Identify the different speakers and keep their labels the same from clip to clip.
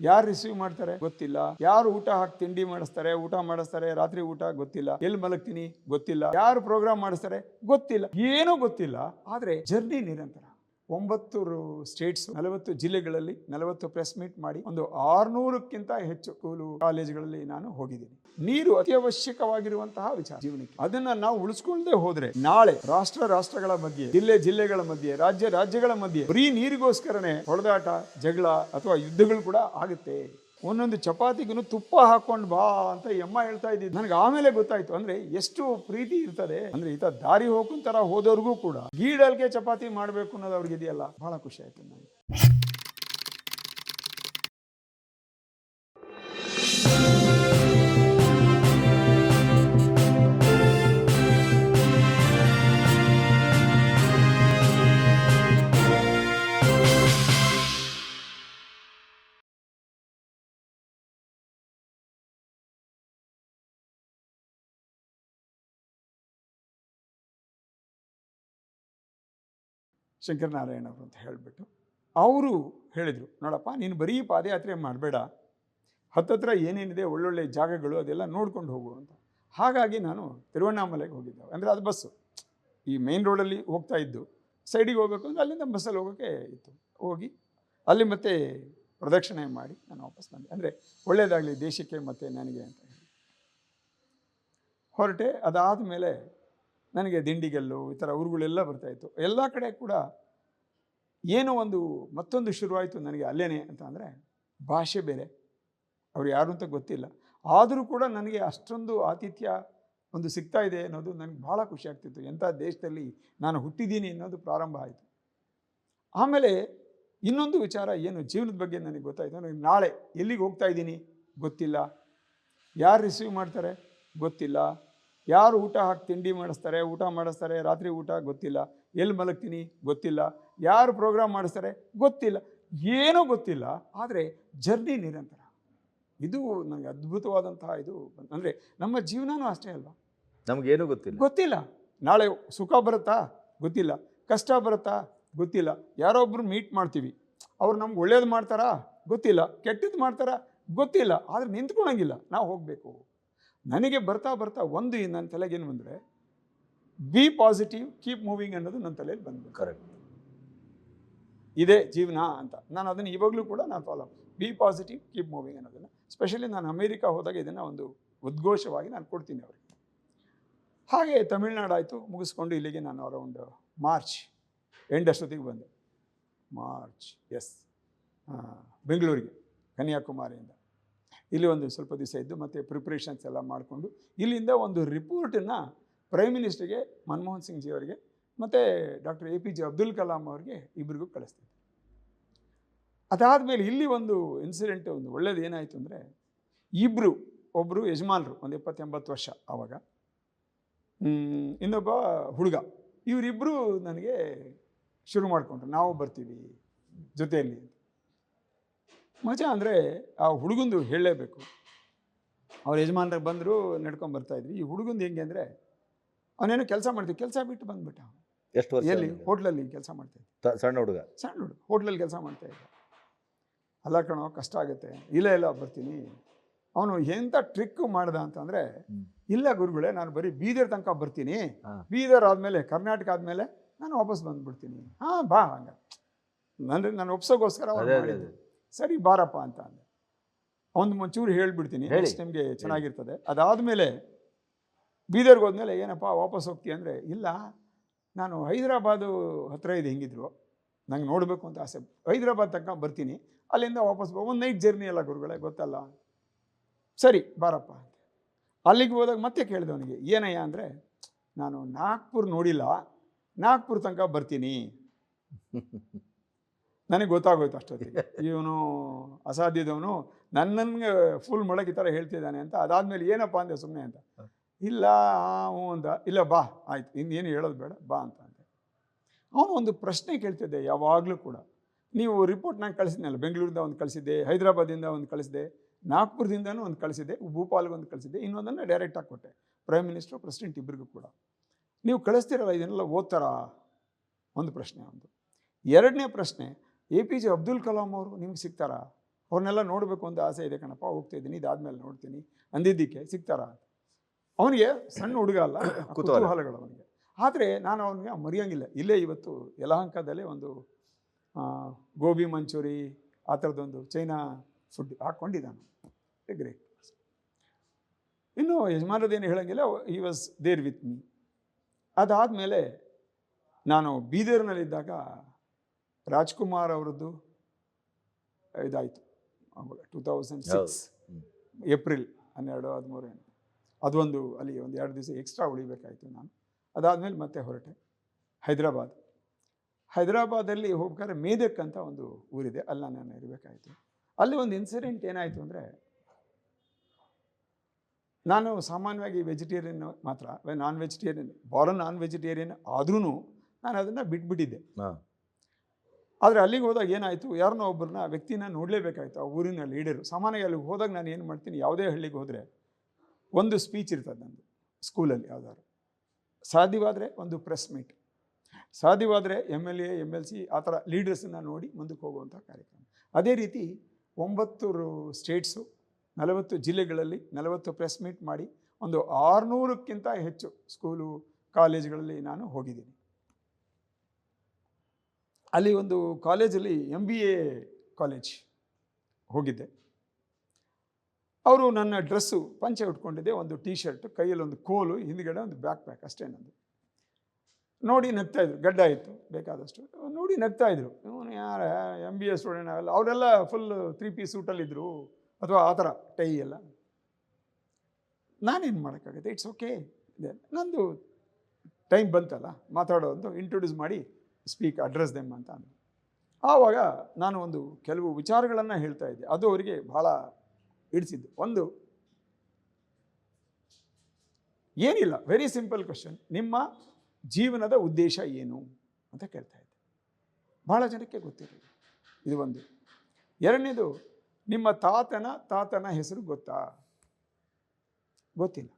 Speaker 1: ಯಾರು ರಿಸೀವ್ ಮಾಡ್ತಾರೆ? ಗೊತ್ತಿಲ್ಲ. ಯಾರು ಊಟ ಹಾಕಿ ತಿಂಡಿ ಮಾಡಿಸ್ತಾರೆ, ಊಟ ಮಾಡಿಸ್ತಾರೆ, ರಾತ್ರಿ ಊಟ ಗೊತ್ತಿಲ್ಲ. ಎಲ್ಲಿ ಮಲಗ್ತೀನಿ? ಗೊತ್ತಿಲ್ಲ. ಯಾರು ಪ್ರೋಗ್ರಾಮ್ ಮಾಡಿಸ್ತಾರೆ? ಗೊತ್ತಿಲ್ಲ. ಏನೂ ಗೊತ್ತಿಲ್ಲ. ಆದ್ರೆ ಜರ್ನಿ ನಿರಂತರ. ಒಂಬತ್ತು ಸ್ಟೇಟ್ಸ್, ನಲವತ್ತು ಜಿಲ್ಲೆಗಳಲ್ಲಿ ನಲವತ್ತು ಪ್ರೆಸ್ ಮೀಟ್ ಮಾಡಿ ಒಂದು ಆರ್ನೂರಕ್ಕಿಂತ ಹೆಚ್ಚು ಸ್ಕೂಲು ಕಾಲೇಜುಗಳಲ್ಲಿ ನಾನು ಹೋಗಿದ್ದೀನಿ. ನೀರು ಅತ್ಯವಶ್ಯಕವಾಗಿರುವಂತಹ ವಿಚಾರ. ಜೀವನಕ್ಕೆ ಅದನ್ನ ನಾವು ಉಳಿಸ್ಕೊಳ್ಳದೆ ಹೋದ್ರೆ ನಾಳೆ ರಾಷ್ಟ್ರ ರಾಷ್ಟ್ರಗಳ ಮಧ್ಯೆ, ಜಿಲ್ಲೆ ಜಿಲ್ಲೆಗಳ ಮಧ್ಯೆ, ರಾಜ್ಯ ರಾಜ್ಯಗಳ ಮಧ್ಯೆ ಬರೀ ನೀರಿಗೋಸ್ಕರನೇ ಹೊಡೆದಾಟ, ಜಗಳ ಅಥವಾ ಯುದ್ಧಗಳು ಕೂಡ ಆಗುತ್ತೆ. ಒಂದೊಂದು ಚಪಾತಿಗೂ ತುಪ್ಪ ಹಾಕೊಂಡು ಬಾ ಅಂತ ಎಮ್ಮ ಹೇಳ್ತಾ ಇದ್ದಿದ್ದು ನನಗೆ ಆಮೇಲೆ ಗೊತ್ತಾಯ್ತು. ಅಂದ್ರೆ ಎಷ್ಟು ಪ್ರೀತಿ ಇರ್ತದೆ. ಅಂದ್ರೆ ಈತ ದಾರಿ ಹೋಗುವಂತರ ಹೋದವ್ರಿಗೂ ಕೂಡ. ಗೀಡಲ್ಗೆ ಚಪಾತಿ ಮಾಡಬೇಕು ಅನ್ನೋದು ಅವ್ರಿಗೆ ಇದೆಯಲ್ಲ ಬಹಳ ಖುಷಿ ಆಯ್ತು ನನಗೆ ಶಂಕರನಾರಾಯಣ ಅವರು ಅಂತ ಹೇಳಿಬಿಟ್ಟು ಅವರು ಹೇಳಿದರು, ನೋಡಪ್ಪ, ನೀನು ಬರೀ ಪಾದಯಾತ್ರೆ ಮಾಡಬೇಡ, ಹತ್ತತ್ರ ಏನೇನಿದೆ, ಒಳ್ಳೊಳ್ಳೆ ಜಾಗಗಳು ಅದೆಲ್ಲ ನೋಡ್ಕೊಂಡು ಹೋಗು ಅಂತ. ಹಾಗಾಗಿ ನಾನು ತಿರುವಣ್ಣಾಮಲೆಗೆ ಹೋಗಿದ್ದೆ. ಅಂದರೆ ಅದು ಬಸ್ಸು. ಈ ಮೇನ್ ರೋಡಲ್ಲಿ ಹೋಗ್ತಾ ಇದ್ದು ಸೈಡಿಗೆ ಹೋಗಬೇಕು ಅಂದರೆ ಅಲ್ಲಿಂದ ಬಸ್ಸಲ್ಲಿ ಹೋಗೋಕ್ಕೆ ಇತ್ತು. ಹೋಗಿ ಅಲ್ಲಿ ಮತ್ತೆ ಪ್ರದಕ್ಷಿಣೆ ಮಾಡಿ ನಾನು ವಾಪಸ್ ಬಂದೆ. ಅಂದರೆ ಒಳ್ಳೆಯದಾಗಲಿ ದೇಶಕ್ಕೆ ಮತ್ತು ನನಗೆ ಅಂತ ಹೇಳಿ. ಹೊರಟೆ ಅದಾದ ಮೇಲೆ ನನಗೆ ದಿಂಡಿಗೆಲ್ಲು ಈ ಥರ ಊರುಗಳೆಲ್ಲ ಬರ್ತಾಯಿತ್ತು ಎಲ್ಲ ಕಡೆ ಕೂಡ ಏನೋ ಒಂದು ಮತ್ತೊಂದು ಶುರುವಾಯಿತು ನನಗೆ ಅಲ್ಲೇನೆ ಅಂತ ಅಂದರೆ ಭಾಷೆ ಬೇರೆ. ಅವ್ರು ಯಾರು ಅಂತ ಗೊತ್ತಿಲ್ಲ. ಆದರೂ ಕೂಡ ನನಗೆ ಅಷ್ಟೊಂದು ಆತಿಥ್ಯ ಒಂದು ಸಿಗ್ತಾ ಇದೆ ಅನ್ನೋದು ನನಗೆ ಭಾಳ ಖುಷಿ ಆಗ್ತಿತ್ತು. ಎಂಥ ದೇಶದಲ್ಲಿ ನಾನು ಹುಟ್ಟಿದ್ದೀನಿ ಅನ್ನೋದು ಪ್ರಾರಂಭ ಆಯಿತು. ಆಮೇಲೆ ಇನ್ನೊಂದು ವಿಚಾರ ಏನು ಜೀವನದ ಬಗ್ಗೆ ನನಗೆ ಗೊತ್ತಾಯಿತು. ನನಗೆ ನಾಳೆ ಎಲ್ಲಿಗೆ ಹೋಗ್ತಾ ಇದ್ದೀನಿ ಗೊತ್ತಿಲ್ಲ. ಯಾರು ರಿಸೀವ್ ಮಾಡ್ತಾರೆ ಗೊತ್ತಿಲ್ಲ. ಯಾರು ಊಟ ಹಾಕಿ ತಿಂಡಿ ಮಾಡಿಸ್ತಾರೆ ಊಟ ಮಾಡಿಸ್ತಾರೆ ರಾತ್ರಿ ಊಟ ಗೊತ್ತಿಲ್ಲ ಎಲ್ಲಿ ಮಲಗ್ತೀನಿ ಗೊತ್ತಿಲ್ಲ ಯಾರು ಪ್ರೋಗ್ರಾಮ್ ಮಾಡಿಸ್ತಾರೆ ಗೊತ್ತಿಲ್ಲ ಏನೂ ಗೊತ್ತಿಲ್ಲ ಆದರೆ ಜರ್ನಿ ನಿರಂತರ. ಇದು ನನಗೆ ಅದ್ಭುತವಾದಂತಹ ಇದು ಅಂದರೆ ನಮ್ಮ ಜೀವನನೂ ಅಷ್ಟೇ ಅಲ್ವಾ?
Speaker 2: ನಮಗೇನು ಗೊತ್ತಿಲ್ಲ.
Speaker 1: ಗೊತ್ತಿಲ್ಲ. ನಾಳೆ ಸುಖ ಬರುತ್ತಾ? ಗೊತ್ತಿಲ್ಲ. ಕಷ್ಟ ಬರುತ್ತಾ? ಗೊತ್ತಿಲ್ಲ. ಯಾರೋ ಒಬ್ರು ಮೀಟ್ ಮಾಡ್ತೀವಿ. ಅವ್ರು ನಮ್ಗೆ ಒಳ್ಳೇದು ಮಾಡ್ತಾರಾ? ಗೊತ್ತಿಲ್ಲ. ಕೆಟ್ಟದ್ದು ಮಾಡ್ತಾರಾ? ಗೊತ್ತಿಲ್ಲ. ಆದರೆ ನಿಂತ್ಕೊಳಂಗಿಲ್ಲ. ನಾವು ಹೋಗಬೇಕು. ನನಗೆ ಬರ್ತಾ ಬರ್ತಾ ಒಂದು ನನ್ನ ತಲೆಗೇನು ಬಂದರೆ ಬಿ ಪಾಸಿಟಿವ್ ಕೀಪ್ ಮೂವಿಂಗ್ ಅನ್ನೋದು ನನ್ನ ತಲೆಯಲ್ಲಿ ಬಂದ್ಬಿಟ್ಟು
Speaker 2: ಕರೆಕ್ಟ್
Speaker 1: ಇದೇ ಜೀವನ ಅಂತ. ನಾನು ಅದನ್ನು ಇವಾಗಲೂ ಕೂಡ ನಾನು follow be positive keep moving ಅನ್ನೋದನ್ನು. ಸ್ಪೆಷಲಿ ನಾನು ಅಮೇರಿಕಾ ಹೋದಾಗ ಇದನ್ನು ಒಂದು ಉದ್ಘೋಷವಾಗಿ ನಾನು ಕೊಡ್ತೀನಿ ಅವರಿಗೆ. ಹಾಗೆ ತಮಿಳ್ನಾಡು ಆಯಿತು ಮುಗಿಸ್ಕೊಂಡು ಇಲ್ಲಿಗೆ ನಾನು ಅರೌಂಡ್ ಮಾರ್ಚ್ ಎಂಡ್ ಅಷ್ಟೊತ್ತಿಗೆ ಬಂದೆ. ಮಾರ್ಚ್ ಎಸ್ ಬೆಂಗಳೂರಿಗೆ ಕನ್ಯಾಕುಮಾರಿಯಿಂದ. ಇಲ್ಲಿ ಒಂದು ಸ್ವಲ್ಪ ದಿವಸ ಇದ್ದು ಮತ್ತು ಪ್ರಿಪ್ರೇಷನ್ಸ್ ಎಲ್ಲ ಮಾಡಿಕೊಂಡು ಇಲ್ಲಿಂದ ಒಂದು ರಿಪೋರ್ಟನ್ನು ಪ್ರೈಮ್ ಮಿನಿಸ್ಟರ್ಗೆ ಮನಮೋಹನ್ ಸಿಂಗ್ ಜಿ ಅವರಿಗೆ ಮತ್ತು doctor A P J Abdul Kalam ಅವರಿಗೆ ಇಬ್ಬರಿಗೂ ಕಳಿಸ್ತಿದ್ದೆ. ಅದಾದಮೇಲೆ ಇಲ್ಲಿ ಒಂದು ಇನ್ಸಿಡೆಂಟ್ ಒಂದು ಒಳ್ಳೇದು ಏನಾಯಿತು ಅಂದರೆ ಇಬ್ಬರು ಒಬ್ಬರು ಯಜಮಾನರು, ಒಂದು ಎಪ್ಪತ್ತೆಂಬತ್ತು ವರ್ಷ ಆವಾಗ ಇನ್ನೊಬ್ಬ ಹುಡುಗ. ಇವರಿಬ್ಬರು ನನಗೆ ಶುರು ಮಾಡಿಕೊಂಡ್ರು. ನಾವು ಬರ್ತೀವಿ ಜೊತೆಯಲ್ಲಿ ಮಜಾ ಅಂದರೆ ಆ ಹುಡುಗಂದು ಹೇಳಲೇಬೇಕು. ಅವ್ರ ಯಜಮಾನ್ರಿಗೆ ಬಂದರು ನಡ್ಕೊಂಡು ಬರ್ತಾ ಇದ್ವಿ. ಈ ಹುಡುಗಂದು ಹೆಂಗೆ ಅಂದರೆ ಅವನೇನೋ ಕೆಲಸ ಮಾಡ್ತೀವಿ ಕೆಲಸ ಬಿಟ್ಟು ಬಂದ್ಬಿಟ್ಟ.
Speaker 2: ಎಷ್ಟು ವರ್ಷ
Speaker 1: ಎಲ್ಲಿ? ಹೋಟ್ಲಲ್ಲಿ ಕೆಲಸ
Speaker 2: ಮಾಡ್ತಾಯಿದ್ದ ಸಣ್ಣ ಹುಡುಗ?
Speaker 1: ಸಣ್ಣ ಹುಡುಗ. ಹೋಟ್ಲಲ್ಲಿ ಕೆಲಸ ಮಾಡ್ತಾ ಇದ್ದ. ಅಲ್ಲ ಕಣೋ ಕಷ್ಟ ಆಗುತ್ತೆ. ಇಲ್ಲ ಇಲ್ಲ ಬರ್ತೀನಿ. ಅವನು ಎಂಥ ಟ್ರಿಕ್ ಮಾಡ್ದ ಅಂತಂದರೆ. ಇಲ್ಲ ಗುರುಗಳೇ ನಾನು ಬರೀ ಬೀದರ್ ತನಕ ಬರ್ತೀನಿ. ಬೀದರ್ ಆದಮೇಲೆ ಕರ್ನಾಟಕ ಆದಮೇಲೆ ನಾನು ವಾಪಸ್ ಬಂದ್ಬಿಡ್ತೀನಿ. ಹಾಂ ಬಾ ಹಂಗ. ನನ್ನ ನಾನು ಒಪ್ಸೋಗೋಸ್ಕರ ಸರಿ ಬಾರಪ್ಪ ಅಂತ ಅಂದೆ. ಅವನು ಮುಂಚೂರು ಹೇಳ್ಬಿಡ್ತೀನಿ
Speaker 2: ಹೇಳಿ.
Speaker 1: ನೆಕ್ಸ್ಟ್ ನಿಮಗೆ ಚೆನ್ನಾಗಿರ್ತದೆ. ಅದಾದಮೇಲೆ ಬೀದರ್ಗೆ ಹೋದ್ಮೇಲೆ ಏನಪ್ಪ ವಾಪಸ್ ಹೋಗ್ತೀಯ ಅಂದರೆ ಇಲ್ಲ ನಾನು ಹೈದರಾಬಾದು ಹತ್ತಿರ ಇದೆ ಹೆಂಗಿದ್ರು ನಂಗೆ ನೋಡಬೇಕು ಅಂತ ಆಸೆ. ಹೈದರಾಬಾದ್ ತನಕ ಬರ್ತೀನಿ ಅಲ್ಲಿಂದ ವಾಪಸ್ ಒಂದು ನೈಟ್ ಜರ್ನಿ ಅಲ್ಲ ಗುರುಗಳೇ ಗೊತ್ತಲ್ಲ? ಸರಿ ಬಾರಪ್ಪ ಅಂತ. ಅಲ್ಲಿಗೆ ಹೋದಾಗ ಮತ್ತೆ ಕೇಳಿದೆ ಅವನಿಗೆ ಏನಯ್ಯ ಅಂದರೆ ನಾನು ನಾಗ್ಪುರ್ ನೋಡಿಲ್ಲ ನಾಗ್ಪುರ್ ತನಕ ಬರ್ತೀನಿ. ನನಗೆ ಗೊತ್ತಾಗೋಯ್ತು ಅಷ್ಟೊತ್ತಿಗೆ. ಇವನು ಅಸಾಧ್ಯದವನು, ನನ್ನನ್ಗೆ ಫುಲ್ ಮೊಳಗೆ ಥರ ಹೇಳ್ತಿದ್ದಾನೆ ಅಂತ. ಅದಾದಮೇಲೆ ಏನಪ್ಪ ಅಂದೆ ಸುಮ್ಮನೆ ಅಂತ. ಇಲ್ಲ, ಹ್ಞೂ ಅಂದ ಇಲ್ಲ, ಬಾ, ಆಯ್ತು. ಇನ್ನೇನು ಹೇಳೋದು ಬೇಡ, ಬಾ ಅಂತ ಅಂದೆ. ಅವನು ಒಂದು ಪ್ರಶ್ನೆ ಕೇಳ್ತಿದ್ದೆ ಯಾವಾಗಲೂ ಕೂಡ. ನೀವು ರಿಪೋರ್ಟ್ ನಾನು ಕಳಿಸಿದ್ನಲ್ಲ, ಬೆಂಗಳೂರಿಂದ ಒಂದು ಕಳಿಸಿದ್ದೆ ಹೈದರಾಬಾದಿಂದ ಒಂದು ಕಳಿಸಿದೆ ನಾಗ್ಪುರದಿಂದನೂ ಒಂದು ಕಳಿಸಿದೆ ಭೂಪಾಲ್ಗೆ ಒಂದು ಕಳಿಸಿದ್ದೆ, ಇನ್ನೊಂದನ್ನು ಡೈರೆಕ್ಟಾಗಿ ಕೊಟ್ಟೆ. ಪ್ರೈಮ್ ಮಿನಿಸ್ಟ್ರು ಪ್ರೆಸಿಡೆಂಟ್ ಇಬ್ಬರಿಗೂ ಕೂಡ. ನೀವು ಕಳಿಸ್ತಿರಲ್ಲ, ಇದನ್ನೆಲ್ಲ ಓದ್ತಾರಾ? ಒಂದು ಪ್ರಶ್ನೆ, ಒಂದು. ಎರಡನೇ ಪ್ರಶ್ನೆ A P J Abdul Kalam ಅವರು ನಿಮ್ಗೆ ಸಿಗ್ತಾರಾ? ಅವ್ರನ್ನೆಲ್ಲ ನೋಡಬೇಕು ಅಂತ ಆಸೆ ಇದೆ ಕಣಪ್ಪ ಹೋಗ್ತಾ ಇದ್ದೀನಿ ಇದಾದ್ಮೇಲೆ ನೋಡ್ತೀನಿ ಅಂದಿದ್ದಕ್ಕೆ ಸಿಗ್ತಾರಾ? ಅವನಿಗೆ ಸಣ್ಣ ಹುಡುಗ ಅಲ್ಲ
Speaker 2: ಕುತೂಹಲ.
Speaker 1: ಕುತೂಹಲಗಳು ಅವನಿಗೆ. ಆದರೆ ನಾನು ಅವನಿಗೆ ಮರೆಯೋಂಗಿಲ್ಲ. ಇಲ್ಲೇ ಇವತ್ತು ಯಲಹಂಕದಲ್ಲೇ ಒಂದು ಗೋಬಿ ಮಂಚೂರಿ ಆ ಥರದ್ದೊಂದು ಚೈನಾ ಫುಡ್ ಹಾಕ್ಕೊಂಡಿದ್ದಾನೆ. ಗ್ರೇಟ್ ಇನ್ನು ಯಜಮಾನದೇನು ಹೇಳೋಂಗಿಲ್ಲ ಈ ವಾಸ್ ದೇರ್ ವಿತ್ ಮೀ ಅದಾದಮೇಲೆ ನಾನು ಬೀದರ್ನಲ್ಲಿದ್ದಾಗ ರಾಜ್ಕುಮಾರ್ ಅವರದ್ದು ಇದಾಯಿತು. ಅವಾಗ ಟೂ ತೌಸಂಡ್ ಸಿಕ್ಸ್. ಏಪ್ರಿಲ್ ಹನ್ನೆರಡು ಹದಿಮೂರು ಅದೊಂದು ಅಲ್ಲಿ ಒಂದು ಎರಡು ದಿವಸ ಎಕ್ಸ್ಟ್ರಾ ಉಳಿಬೇಕಾಯಿತು ನಾನು. ಅದಾದಮೇಲೆ ಮತ್ತೆ ಹೊರಟೆ. ಹೈದರಾಬಾದ್. ಹೈದರಾಬಾದಲ್ಲಿ ಹೋಗ್ಬೇಕಾದ್ರೆ ಮೇದಕ್ ಅಂತ ಒಂದು ಊರಿದೆ. ಅಲ್ಲಿ ನಾನು ಇರಬೇಕಾಯಿತು. ಅಲ್ಲಿ ಒಂದು ಇನ್ಸಿಡೆಂಟ್ ಏನಾಯಿತು ಅಂದರೆ ನಾನು ಸಾಮಾನ್ಯವಾಗಿ ವೆಜಿಟೇರಿಯನ್ ಮಾತ್ರ. ನಾನ್ ವೆಜಿಟೇರಿಯನ್ ಬಾರೋ ನಾನ್ ವೆಜಿಟೇರಿಯನ್ ಆದ್ರೂ ನಾನು ಅದನ್ನು ಬಿಟ್ಬಿಟ್ಟಿದ್ದೆ. ಆದರೆ ಅಲ್ಲಿಗೆ ಹೋದಾಗ ಏನಾಯಿತು? ಯಾರನ್ನೋ ಒಬ್ಬರನ್ನ ವ್ಯಕ್ತಿನ ನೋಡಲೇಬೇಕಾಯ್ತು, ಆ ಊರಿನ ಲೀಡರು. ಸಾಮಾನ್ಯ ಅಲ್ಲಿಗೆ ಹೋದಾಗ ನಾನು ಏನು ಮಾಡ್ತೀನಿ, ಯಾವುದೇ ಹಳ್ಳಿಗೆ ಹೋದರೆ ಒಂದು ಸ್ಪೀಚ್ ಇರ್ತದೆ ನಂದು, ಸ್ಕೂಲಲ್ಲಿ ಯಾವ್ದಾದ್ರು. ಸಾಧ್ಯವಾದರೆ ಒಂದು ಪ್ರೆಸ್ ಮೀಟ್ ಸಾಧ್ಯವಾದರೆ M L A M L C ಆ ಥರ ಲೀಡರ್ಸನ್ನು ನೋಡಿ ಮುಂದಕ್ಕೆ ಹೋಗುವಂಥ ಕಾರ್ಯಕ್ರಮ. ಅದೇ ರೀತಿ ಒಂಬತ್ತು ಸ್ಟೇಟ್ಸು ನಲವತ್ತು ಜಿಲ್ಲೆಗಳಲ್ಲಿ ನಲವತ್ತು ಪ್ರೆಸ್ ಮೀಟ್ ಮಾಡಿ ಒಂದು ಆರುನೂರಕ್ಕಿಂತ ಹೆಚ್ಚು ಸ್ಕೂಲು ಕಾಲೇಜುಗಳಲ್ಲಿ ನಾನು ಹೋಗಿದ್ದೀನಿ. ಅಲ್ಲಿ ಒಂದು ಕಾಲೇಜಲ್ಲಿ ಎಂ ಬಿ ಎ ಕಾಲೇಜ್ ಹೋಗಿದ್ದೆ. ಅವರು ನನ್ನ ಡ್ರೆಸ್ಸು ಪಂಚೆ ಉಟ್ಕೊಂಡಿದ್ದೆ, ಒಂದು ಟೀ ಶರ್ಟ್ ಕೈಯಲ್ಲಿ ಒಂದು ಕೋಲು, ಹಿಂದ್ಗಡೆ ಒಂದು ಬ್ಯಾಕ್ ಪ್ಯಾಕ್ ಅಷ್ಟೇ ನಂದು. ನೋಡಿ ನಗ್ತಾ ಇದ್ರು, ಗಡ್ಡ ಇತ್ತು, ಬೇಕಾದಷ್ಟು. ನೋಡಿ ನಗ್ತಾ ಇದ್ರು. ಇವನು ಯಾರ? ಎಂ ಬಿ ಎ ಸ್ಟೂಡೆಂಟ್ ಆಗಲ್ಲ. ಅವರೆಲ್ಲ ಫುಲ್ ತ್ರೀ ಪೀಸ್ ಸೂಟಲ್ಲಿದ್ದರು ಅಥವಾ ಆ ಥರ, ಟೈ ಎಲ್ಲ. ನಾನೇನು ಮಾಡೋಕ್ಕಾಗುತ್ತೆ? ಇಟ್ಸ್ ಓಕೆ ಇದೆ ನಂದು ಟೈಮ್ ಬಂತಲ್ಲ ಮಾತಾಡೋದು ಇಂಟ್ರೊಡ್ಯೂಸ್ ಮಾಡಿ ಸ್ಪೀಕ್ ಅಡ್ರೆಸ್ ದೆಮ್ ಅಂತ ಅಂದರು ಆವಾಗ ನಾನು ಒಂದು ಕೆಲವು ವಿಚಾರಗಳನ್ನು ಹೇಳ್ತಾ ಇದ್ದೆ. ಅದು ಅವರಿಗೆ ಭಾಳ ಹಿಡಿಸಿದ್ದು. ಒಂದು, ಏನಿಲ್ಲ. ವೆರಿ ಸಿಂಪಲ್ ಕ್ವಶನ್ ನಿಮ್ಮ ಜೀವನದ ಉದ್ದೇಶ ಏನು ಅಂತ ಕೇಳ್ತಾ ಇದ್ದೆ. ಭಾಳ ಜನಕ್ಕೆ ಗೊತ್ತಿರಲಿಲ್ಲ ಇದು ಒಂದು. ಎರಡನೇದು, ನಿಮ್ಮ ತಾತನ ತಾತನ ಹೆಸರು ಗೊತ್ತಾ? ಗೊತ್ತಿಲ್ಲ.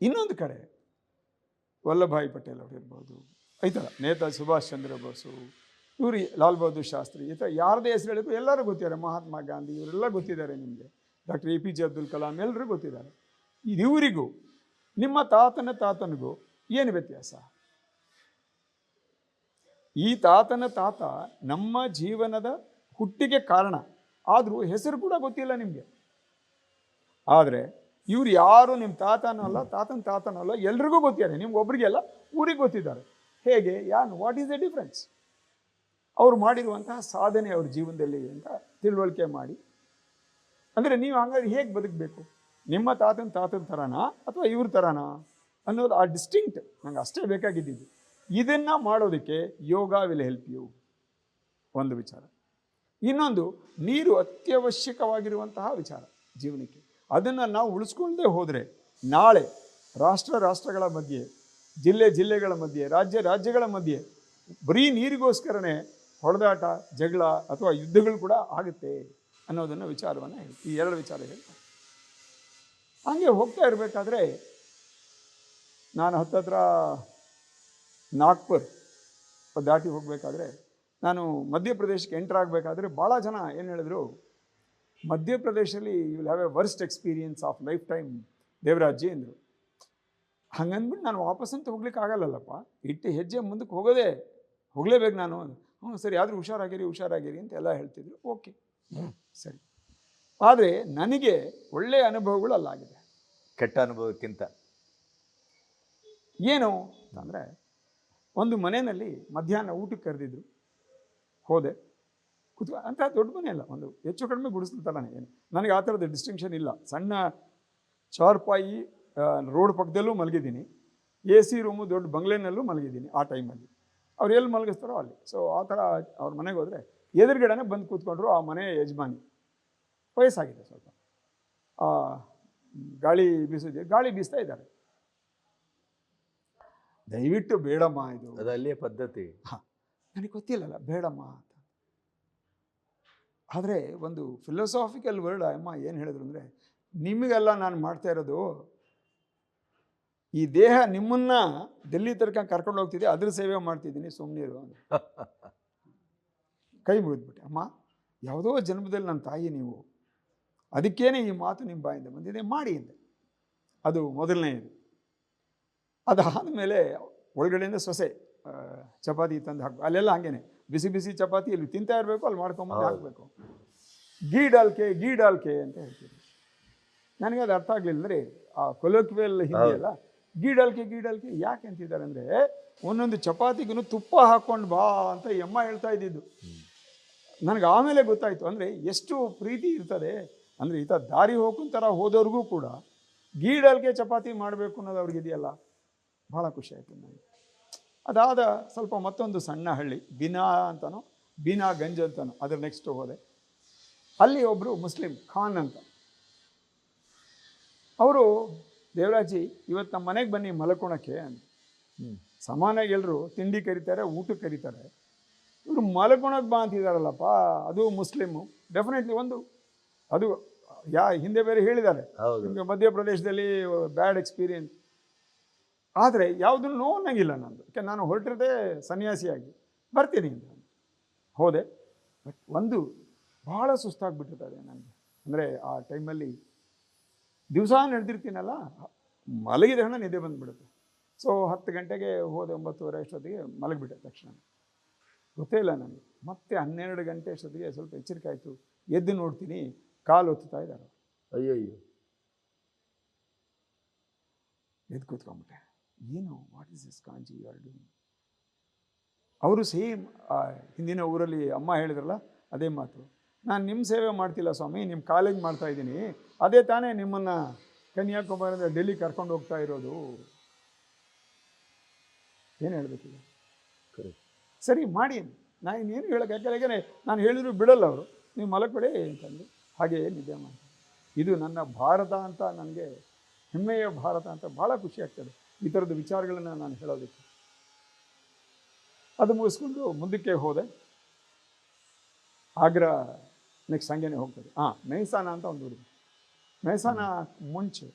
Speaker 1: ಇನ್ನೊಂದು ಕಡೆ, ವಲ್ಲಭಾಯಿ ಪಟೇಲ್ ಅವರು ಇರ್ಬೋದು ಈ ಥರ ನೇತಾಜಿ ಸುಭಾಷ್ ಚಂದ್ರ ಬೋಸು ಇವರು ಲಾಲ್ ಬಹದ್ದೂರ್ ಶಾಸ್ತ್ರಿ, ಈ ಥರ ಯಾರದೇ ಹೆಸರು ಹೇಳಿದ್ರು ಎಲ್ಲರೂ ಗೊತ್ತಿದ್ದಾರೆ. ಮಹಾತ್ಮ ಗಾಂಧಿ ಇವರೆಲ್ಲ ಗೊತ್ತಿದ್ದಾರೆ ನಿಮಗೆ. Doctor A P J Abdul Kalam ಎಲ್ಲರೂ ಗೊತ್ತಿದ್ದಾರೆ. ಇವರಿಗೂ ನಿಮ್ಮ ತಾತನ ತಾತನಿಗೂ ಏನು ವ್ಯತ್ಯಾಸ? ಈ ತಾತನ ತಾತ ನಮ್ಮ ಜೀವನದ ಹುಟ್ಟಿಗೆ ಕಾರಣ. ಆದರೂ ಹೆಸರು ಕೂಡ ಗೊತ್ತಿಲ್ಲ ನಿಮಗೆ. ಆದರೆ, ಇವ್ರು ಯಾರು ನಿಮ್ಮ ತಾತನೂ ಅಲ್ಲ ತಾತನ ತಾತನೂ ಅಲ್ಲ ಎಲ್ರಿಗೂ ಗೊತ್ತಿದ್ದಾರೆ. ನಿಮ್ಗೆ ಒಬ್ರಿಗೆಲ್ಲ ಊರಿಗೆ ಗೊತ್ತಿದ್ದಾರೆ. ಹೇಗೆ, ಯಾನ್ ವಾಟ್ ಈಸ್ ದ ಡಿಫ್ರೆನ್ಸ್ ಅವ್ರು ಮಾಡಿರುವಂತಹ ಸಾಧನೆ ಅವ್ರ ಜೀವನದಲ್ಲಿ ಅಂತ ತಿಳುವಳಿಕೆ ಮಾಡಿ. ಅಂದರೆ ನೀವು ಹಂಗಾಗಿ ಹೇಗೆ ಬದುಕಬೇಕು? ನಿಮ್ಮ ತಾತನ ತಾತನ ಥರನಾ ಅಥವಾ ಇವ್ರ ಥರನಾ ಅನ್ನೋದು ಆ ಡಿಸ್ಟಿಂಕ್ಟ್ ನಂಗೆ ಅಷ್ಟೇ ಬೇಕಾಗಿದ್ದಿದ್ದು. ಇದನ್ನು ಮಾಡೋದಕ್ಕೆ ಯೋಗ ವಿಲ್ ಹೆಲ್ಪ್ ಯು ಒಂದು ವಿಚಾರ. ಇನ್ನೊಂದು, ನೀರು ಅತ್ಯವಶ್ಯಕವಾಗಿರುವಂತಹ ವಿಚಾರ ಜೀವನಕ್ಕೆ. ಅದನ್ನು ನಾವು ಉಳಿಸ್ಕೊಳ್ಳದೆ ಹೋದರೆ ನಾಳೆ ರಾಷ್ಟ್ರ ರಾಷ್ಟ್ರಗಳ ಮಧ್ಯೆ ಜಿಲ್ಲೆ ಜಿಲ್ಲೆಗಳ ಮಧ್ಯೆ, ರಾಜ್ಯ ರಾಜ್ಯಗಳ ಮಧ್ಯೆ ಬರೀ ನೀರಿಗೋಸ್ಕರನೇ ಹೊಡೆದಾಟ, ಜಗಳ ಅಥವಾ ಯುದ್ಧಗಳು ಕೂಡ ಆಗುತ್ತೆ ಅನ್ನೋದನ್ನು ವಿಚಾರವನ್ನು ಈ ಎರಡು ವಿಚಾರ ಹೇಳ್ತಾರೆ ಹಾಗೆ ಹೋಗ್ತಾ ಇರಬೇಕಾದ್ರೆ ನಾನು ಹತ್ತತ್ರ ನಾಗ್ಪುರ್ ದಾಟಿ ಹೋಗಬೇಕಾದ್ರೆ ನಾನು ಮಧ್ಯಪ್ರದೇಶಕ್ಕೆ ಎಂಟರ್ ಆಗಬೇಕಾದ್ರೆ ಭಾಳ ಜನ ಏನು ಹೇಳಿದ್ರು ಮಧ್ಯಪ್ರದೇಶದಲ್ಲಿ you will have a worst experience of lifetime Devaraj ji ಅಂದರು ಹಂಗಂದ್ಬಿಟ್ಟು ನಾನು ವಾಪಸ್ಸಂತ ಹೋಗ್ಲಿಕ್ಕೆ ಆಗಲ್ಲಲ್ಲಪ್ಪ. ಇಟ್ಟು ಹೆಜ್ಜೆ ಮುಂದಕ್ಕೆ ಹೋಗೋದೆ ಹೋಗಲೇಬೇಕು ನಾನು. ಹ್ಞೂ ಸರಿ ಆದರೂ ಹುಷಾರಾಗಿರಿ ಹುಷಾರಾಗಿರಿ ಅಂತ ಎಲ್ಲ ಹೇಳ್ತಿದ್ರು. ಓಕೆ. ಸರಿ. ಆದರೆ ನನಗೆ ಒಳ್ಳೆಯ ಅನುಭವಗಳು ಅಲ್ಲಾಗಿದೆ.
Speaker 2: ಕೆಟ್ಟ ಅನುಭವಕ್ಕಿಂತ.
Speaker 1: ಏನು ಅಂತಂದರೆ ಒಂದು ಮನೆಯಲ್ಲಿ ಮಧ್ಯಾಹ್ನ ಊಟಕ್ಕೆ ಕರೆದಿದ್ರು. ಹೋದೆ. ಕುತ್ಕ ಅಂತ ದೊಡ್ಡ ಮನೆ ಅಲ್ಲ ಒಂದು ಹೆಚ್ಚು ಕಡಿಮೆ ಗುಡಿಸ್ಲು ಏನು. ನನಗೆ ಆ ಥರದ ಡಿಸ್ಟಿಂಕ್ಷನ್ ಇಲ್ಲ. ಸಣ್ಣ ಚಾರ್ಪಾಯಿ ರೋಡ್ ಪಕ್ಕದಲ್ಲೂ ಮಲಗಿದ್ದೀನಿ. ಎ ಸಿ ರೂಮು ದೊಡ್ಡ ಬಂಗ್ಲೆನಲ್ಲೂ ಮಲಗಿದ್ದೀನಿ ಆ ಟೈಮಲ್ಲಿ. ಅವ್ರು ಎಲ್ಲಿ ಮಲಗಿಸ್ತಾರೋ ಅಲ್ಲಿ. ಸೊ ಆ ಥರ ಅವ್ರ ಮನೆಗೆ ಹೋದರೆ ಎದುರುಗಡೆನೇ ಬಂದು ಕೂತ್ಕೊಂಡ್ರು ಆ ಮನೆ ಯಜಮಾನಿ. ವಯಸ್ಸಾಗಿದೆ ಸ್ವಲ್ಪ. ಗಾಳಿ ಬೀಸಿದೆ ಗಾಳಿ ಬೀಸ್ತಾ ಇದ್ದಾರೆ. ದಯವಿಟ್ಟು ಬೇಡಮ್ಮ ಇದು.
Speaker 2: ಅದಲ್ಲೇ ಪದ್ಧತಿ. ಹಾಂ.
Speaker 1: ನನಗೆ ಗೊತ್ತಿಲ್ಲಲ್ಲ ಬೇಡಮ್ಮ ಅಂತ. ಆದರೆ ಒಂದು ಫಿಲಸಾಫಿಕಲ್ ವರ್ಡ್ ಅಮ್ಮ ಏನು ಹೇಳಿದ್ರು ಅಂದರೆ ನಿಮಗೆಲ್ಲ ನಾನು ಮಾಡ್ತಾ ಇರೋದು ಈ ದೇಹ ನಿಮ್ಮನ್ನ ಡೆಲ್ಲಿ ತನಕ ಕರ್ಕೊಂಡು ಹೋಗ್ತಿದ್ದೆ ಅದ್ರ ಸೇವೆ ಮಾಡ್ತಿದ್ದೀನಿ ಸುಮ್ಮನೆ ಕೈ ಮುಗಿದ್ಬಿಟ್ಟೆ. ಅಮ್ಮ ಯಾವುದೋ ಜನ್ಮದಲ್ಲಿ ನನ್ನ ತಾಯಿ ನೀವು ಅದಕ್ಕೇನೆ ಈ ಮಾತು ನಿಮ್ಮ ಬಾಯಿಂದ ಬಂದಿದೆ ಮಾಡಿ ಅಂದೆ ಅದು ಮೊದಲನೆಯದು. ಅದಾದ ಮೇಲೆ ಒಳಗಡೆಯಿಂದ ಸೊಸೆ ಚಪಾತಿ ತಂದು ಹಾಕಬೇಕು ಅಲ್ಲೆಲ್ಲ ಹಾಗೇನೆ. ಬಿಸಿ ಬಿಸಿ ಚಪಾತಿ ಇಲ್ಲಿ ತಿಂತಾ ಇರಬೇಕು ಅಲ್ಲಿ ಮಾಡ್ಕೊಂಬಂದು ಹಾಕಬೇಕು. ಗೀ ಡಾಲ್ಕೆ ಗೀ ಡಾಲ್ಕೆ ಅಂತ ಹೇಳ್ತೀನಿ ನನಗೆ ಅದು ಅರ್ಥ ಆಗಲಿಲ್ಲ ಅಂದರೆ ಆ ಕೊಲೋಕ್ವೆಲ್ ಹಿಂದಿ. ಅಲ್ಲ ಗೀ ಡಾಲ್ಕೆ ಗೀ ಡಾಲ್ಕೆ ಯಾಕೆ ಅಂತಿದ್ದಾರೆ ಅಂದರೆ ಒಂದೊಂದು ಚಪಾತಿಗೂ ತುಪ್ಪ ಹಾಕ್ಕೊಂಡು ಬಾ ಅಂತ ಎಮ್ಮ ಹೇಳ್ತಾ ಇದ್ದಿದ್ದು. ನನಗೆ ಆಮೇಲೆ ಗೊತ್ತಾಯಿತು ಅಂದರೆ ಎಷ್ಟು ಪ್ರೀತಿ ಇರ್ತದೆ ಅಂದರೆ ಈತ ದಾರಿ ಹೋಗೋ ಥರ ಹೋದವ್ರಿಗೂ ಕೂಡ ಗೀಡಲ್ಕೆ ಚಪಾತಿ ಮಾಡಬೇಕು ಅನ್ನೋದು ಅವ್ರಿಗಿದೆಯಲ್ಲ ಭಾಳ ಖುಷಿ ಆಯಿತು ನನಗೆ. ಅದಾದ ಸ್ವಲ್ಪ ಮತ್ತೊಂದು ಸಣ್ಣ ಹಳ್ಳಿ, ಬಿನಾ ಅಂತನೋ, ಬಿನಾ ಗಂಜ್ ಅಂತನೋ, ಅದ್ರ ನೆಕ್ಸ್ಟ್ ಹೋದೆ. ಅಲ್ಲಿ ಒಬ್ಬರು ಮುಸ್ಲಿಂ ಖಾನ್ ಅಂತ. ಅವರು ದೇವರಾಜಿ ಇವತ್ತು ನಮ್ಮ ಮನೆಗೆ ಬನ್ನಿ ಮಲ್ಕೊಳಕ್ಕೆ ಅಂತ. ಸಮಾನಾಗಿ ಎಲ್ಲರೂ ತಿಂಡಿ ಕರೀತಾರೆ ಊಟಕ್ಕೆ ಕರೀತಾರೆ. ಇವರು ಮಲ್ಕೊಳಕ್ಕೆ ಬಾ ಅಂತಿದಾರಲ್ಲಪ್ಪ ಅದು ಮುಸ್ಲಿಮು. ಡೆಫಿನೆಟ್ಲಿ ಒಂದು. ಅದು ಯಾ ಹಿಂದೆ ಬೇರೆ ಹೇಳಿದ್ದಾರೆ. ನಿಮಗೆ ಮಧ್ಯಪ್ರದೇಶದಲ್ಲಿ ಬ್ಯಾಡ್ ಎಕ್ಸ್ಪೀರಿಯನ್ಸ್. ಆದರೆ ಯಾವುದನ್ನು ನೋವನ್ನಂಗಿಲ್ಲ ನಂದು. ಯಾಕೆ ನಾನು ಹೊರಟಿರದೆ ಸನ್ಯಾಸಿಯಾಗಿ. ಬರ್ತೀನಿ ಅಂತ. ಹೋದೆ. ಬಟ್ ಒಂದು ಭಾಳ ಸುಸ್ತಾಗ್ಬಿಟ್ಟಿದ್ದಾರೆ ನನಗೆ ಅಂದರೆ ಆ ಟೈಮಲ್ಲಿ ದಿವಸ ನಡೆದಿರ್ತೀನಲ್ಲ? ಮಲಗಿದ ಹಣ ನಿದ್ದೆ ಬಂದುಬಿಡುತ್ತೆ. ಸೊ ಹತ್ತು ಗಂಟೆಗೆ ಹೋದೆ ಒಂಬತ್ತುವರೆ ಅಷ್ಟೊತ್ತಿಗೆ ಮಲಗಿಬಿಟ್ಟೆ ತಕ್ಷಣ. ಗೊತ್ತೇ ಇಲ್ಲ ನನಗೆ. ಮತ್ತೆ ಹನ್ನೆರಡು ಗಂಟೆ ಅಷ್ಟೊತ್ತಿಗೆ ಸ್ವಲ್ಪ ಎಚ್ಚರಿಕೆ ಆಯಿತು. ಎದ್ದು ನೋಡ್ತೀನಿ. ಕಾಲು ಒತ್ತುತ್ತಾ ಇದ್ದಾರೆ
Speaker 2: ಅಯ್ಯೋ ಅಯ್ಯೋ
Speaker 1: ಎದ್ದು ಕೂತ್ಕೊಂಡ್ಬಿಟ್ಟೆ. ಏನು? ವಾಟ್ ಇಸ್ ದಿಸ್ ಕಾಂಜಿ ಆರ್ ಡೂಯಿಂಗ್ ಅವರು ಸೇಮ್ ಹಿಂದಿನ ಊರಲ್ಲಿ ಅಮ್ಮ ಹೇಳಿದ್ರಲ್ಲ ಅದೇ ಮಾತು. ನಾನು ನಿಮ್ಮ ಸೇವೆ ಮಾಡ್ತಿಲ್ಲ ಸ್ವಾಮಿ. ನಿಮ್ಮ ಕಾಲೇಜ್ ಮಾಡ್ತಾ ಇದ್ದೀನಿ. ಅದೇ ತಾನೇ ನಿಮ್ಮನ್ನು ಕನ್ಯಾಕುಮಾರಿಯಿಂದ ಡೆಲ್ಲಿ ಕರ್ಕೊಂಡು ಹೋಗ್ತಾ ಇರೋದು. ಏನು ಹೇಳಬೇಕು
Speaker 2: Correct.
Speaker 1: ಸರಿ ಮಾಡಿ. ನಾನು ಇನ್ನೇನು ಹೇಳಕ್ಕೆ ಯಾಕೆಂದರೆ ಯಾಕೆಂದರೆ ನಾನು ಹೇಳಿದ್ರು ಬಿಡಲ್ಲ ಅವರು. ನೀವು ಮಲಕೊಡೆ ಅಂತಂದು. ಹಾಗೆ ಏನಿದೆ ಮಾಡಿ ಇದು ನನ್ನ ಭಾರತ ಅಂತ ನನಗೆ ಹೆಮ್ಮೆಯ ಭಾರತ ಅಂತ ಭಾಳ ಖುಷಿ ಆಗ್ತದೆ. ಈ ಥರದ ವಿಚಾರಗಳನ್ನು ನಾನು ಹೇಳೋದಕ್ಕೆ. ಅದು ಮುಗಿಸ್ಕೊಂಡು ಮುಂದಕ್ಕೆ ಹೋದೆ. ಆಗ್ರಾ ನೆಕ್ಸ್ಟ್ ಹಂಗೇನೆ ಹೋಗ್ತದೆ. ಹಾಂ ಮೈಸಾನ ಅಂತ ಒಂದು ಊರು No es sanada, Monche.